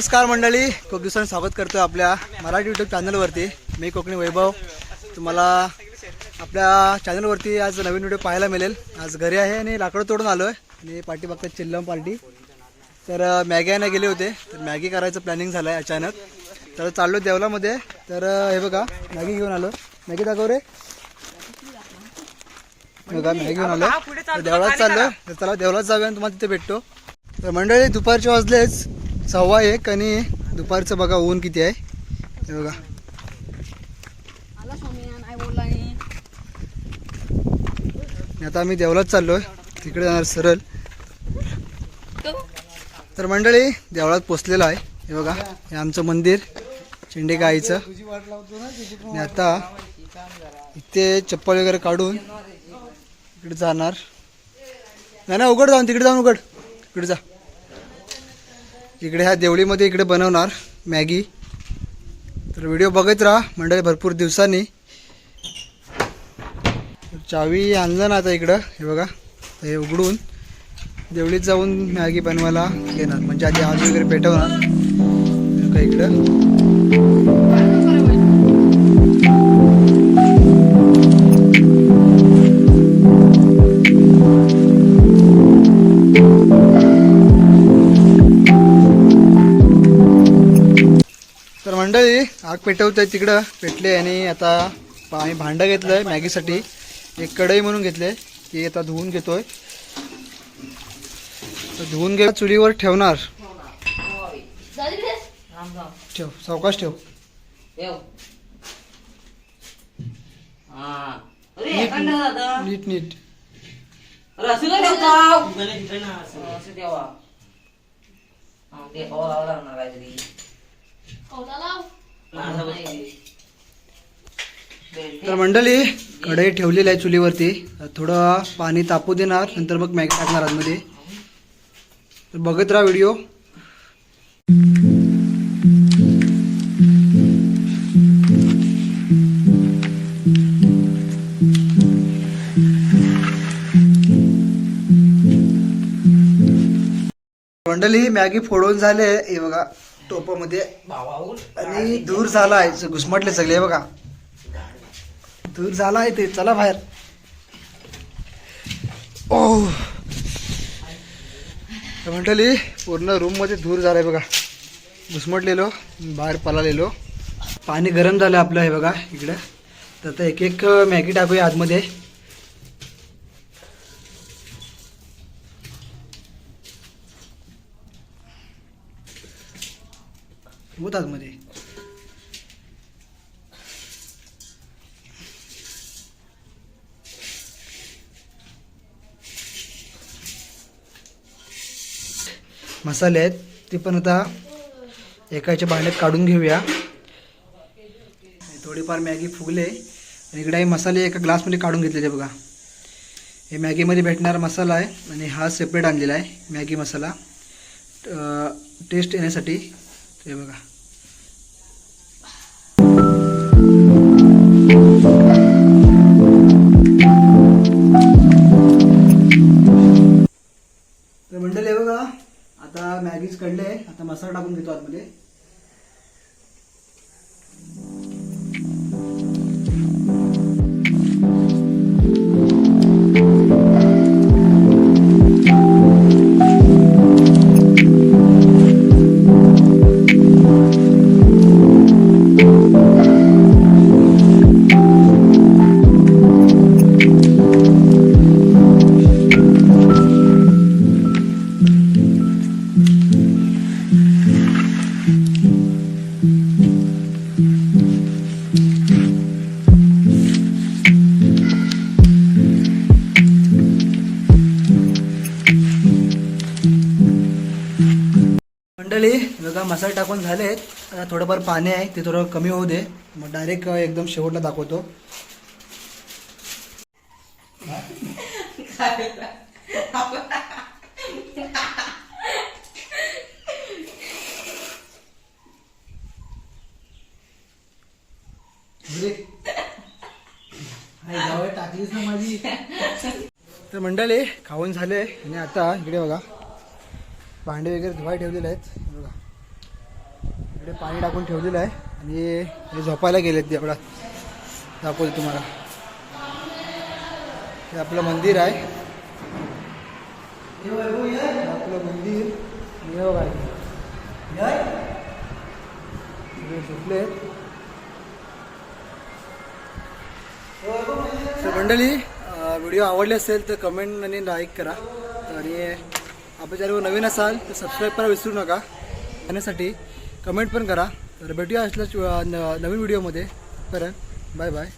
नमस्कार मंडळी. खूप दिवसांनी स्वागत करतो आपल्या मराठी यूट्यूब चॅनलवरती मी कोकणी वैभव. तुम्हाला आपल्या चॅनलवरती आज नवीन व्हिडिओ पाहायला मिळेल. आज घरी आहे आणि लाकडं तोडून आलो आहे आणि पार्टी बघतात चिल्लम पार्टी. तर मॅगी आणायला गेले होते. तर मॅगी करायचं प्लॅनिंग झालं आहे अचानक. तर चाललो देवलामध्ये. तर हे बघा मॅगी घेऊन आलो. मॅगी दाखव रे. बघा मॅगी घेऊन आलो. तर देवळात चाललो तर चला देवळात जाऊया आणि तुम्हाला तिथे भेटतो. तर मंडळी दुपारचे वाजलेच. सव्वा एक आणि दुपारचं बघा ऊन किती आहे. हे बघा. आता आम्ही देवळात चाललोय. तिकडे जाणार सरळ. तर मंडळी देवळात पोचलेलो आहे. हे बघा हे आमचं मंदिर चेंडिका आईचं आणि आता इथे चप्पल वगैरे काढून इकडे जाणार. नाही ना उघड जाऊन तिकडे जाऊन उघड. इकडे जा. इकडे ह्या देवळीमध्ये इकडे बनवणार मॅगी. तर व्हिडिओ बघत राहा मंडळी भरपूर दिवसांनी. चावी आणलं ना आता इकडं हे बघा. हे उघडून देवळीत जाऊन मॅगी बनवायला घेणार. म्हणजे आधी आज वगैरे पेटवणार. का इकडं. आग पेटवत आहे तिकडं पेटले आणि आता आम्ही भांडं घेतलं आहे मॅगीसाठी. एक कढई म्हणून घेतले ती आता धुवून घेतोय. धुवून घे चुलीवर ठेवणार. ठेव सावकाश ठेव. नीट नीट लाव. तर मंडळी कढई ठेवलेली आहे चुलीवरती. थोडं पाणी तापू देणार नंतर मग मॅगी टाकणार आतमध्ये. तर बघत राहा व्हिडिओ. मंडळी मॅगी फोडून झाले. हे बघा. टोपामध्ये आणि दूर झाला आहे. घुसमटले सगळे बघा. दूर झाला आहे ते. चला बाहेर. ओ मंडळी पूर्ण रूममध्ये धूर झालाय बघा. घुसमटलेलो बाहेर पळालेलो. पाणी गरम झालं आपलं हे बघा इकडं. तर आता एक एक मॅगी टाकूया आतमध्ये. होत आतमध्ये मसाले आहेत ते पण आता एकाच्या भांड्यात काढून घेऊया. थोडीफार मॅगी फुगले आणि इकडे हे मसाले एका ग्लासमध्ये काढून घेतलेले बघा. हे मॅगीमध्ये भेटणारा मसाला आहे आणि हा सेपरेट आणलेला आहे मॅगी मसाला. टेस्ट येण्यासाठी. ते बघा. पीस कडले आता मसाला टाकून घेतो आतमध्ये. मंडळी बघा मसाले टाकून झाले आहेत थोडंफार पाणी आहे ते थोडं कमी होऊ दे. मग डायरेक्ट एकदम शेवटला दाखवतो. टाकलीस ना माझी. तर मंडळी खाऊन झाले. आणि आता इकडे बघा. भांडे वगैरे धुवाय ठेवलेले आहेत. बघा. इकडे पाणी टाकून ठेवलेलं आहे आणि हे झोपायला गेलेत देवळात दाखवतो तुम्हाला. हे आपलं मंदिर आहे. आपलं मंदिर. हे बघा झोपले मंडळी व्हिडिओ आवडले असेल तर कमेंट आणि लाईक करा. आणि आपल्या चॅनलवर नवीन असाल तर सबस्क्राईब करा विसरू नका. त्यासाठी कमेंट पण करा. तर भेटूया असल्या न- नवीन व्हिडिओमध्ये परत बाय बाय